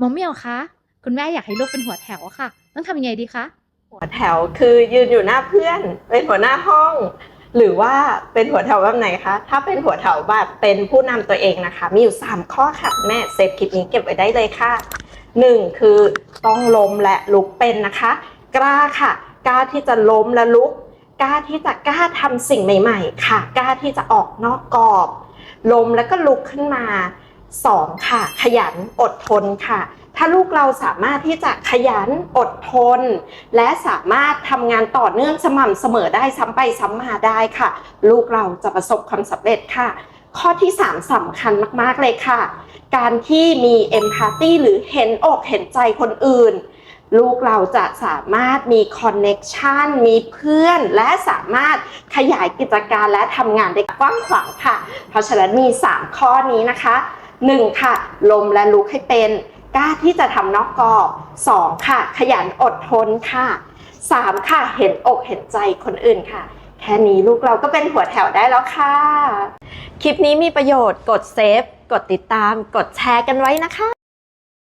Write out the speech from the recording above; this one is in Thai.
หมอเมียวคะคุณแม่อยากให้ลูกเป็นหัวแถวอะค่ะ ต้องทำยังไงดีคะหัวแถวคือยืนอยู่หน้าเพื่อน เป็นหัวหน้าห้อง หรือว่าเป็นหัวแถวแบบไหนคะถ้าเป็นหัวแถวแบบเป็นผู้นำตัวเองนะคะ มีอยู่ 3 ข้อค่ะแม่เซฟคลิปนี้เก็บไว้ได้เลยค่ะ 1 คือต้องล้มและลุกเป็นนะคะ กล้าค่ะ กล้าที่จะล้มและลุก กล้าที่จะกล้าทำสิ่งใหม่ ๆ ค่ะ กล้าที่จะออกนอกกรอบล้มแล้วก็ลุกขึ้นมา 2 ค่ะ ขยันอดทนค่ะ ถ้าลูกเราสามารถที่จะขยันอดทน และสามารถทำงานต่อเนื่องสม่ำเสมอได้ซ้ำไปซ้ำมาได้ค่ะ ลูกเราจะประสบความสำเร็จค่ะ ข้อที่ 3สำคัญมากๆเลยค่ะ การที่มีเอมพัตตีหรือเห็นอกเห็นใจคนอื่นลูกเราจะสามารถมีคอนเน็กชันมีเพื่อน และสามารถขยายกิจการและทำงานได้กว้างขวางค่ะ เพราะฉะนั้นมี 3 ข้อนี้นะคะ 1. ค่ะ ลมและลุกให้เป็น กล้าที่จะทำนอกกรอบ 2. ค่ะ ขยันอดทนค่ะ 3. ค่ะ เห็นอกเห็นใจคนอื่นค่ะ แค่นี้ลูกเราก็เป็นหัวแถวได้แล้วค่ะ คลิปนี้มีประโยชน์ กดเซฟ กดติดตาม กดแชร์กันไว้นะคะ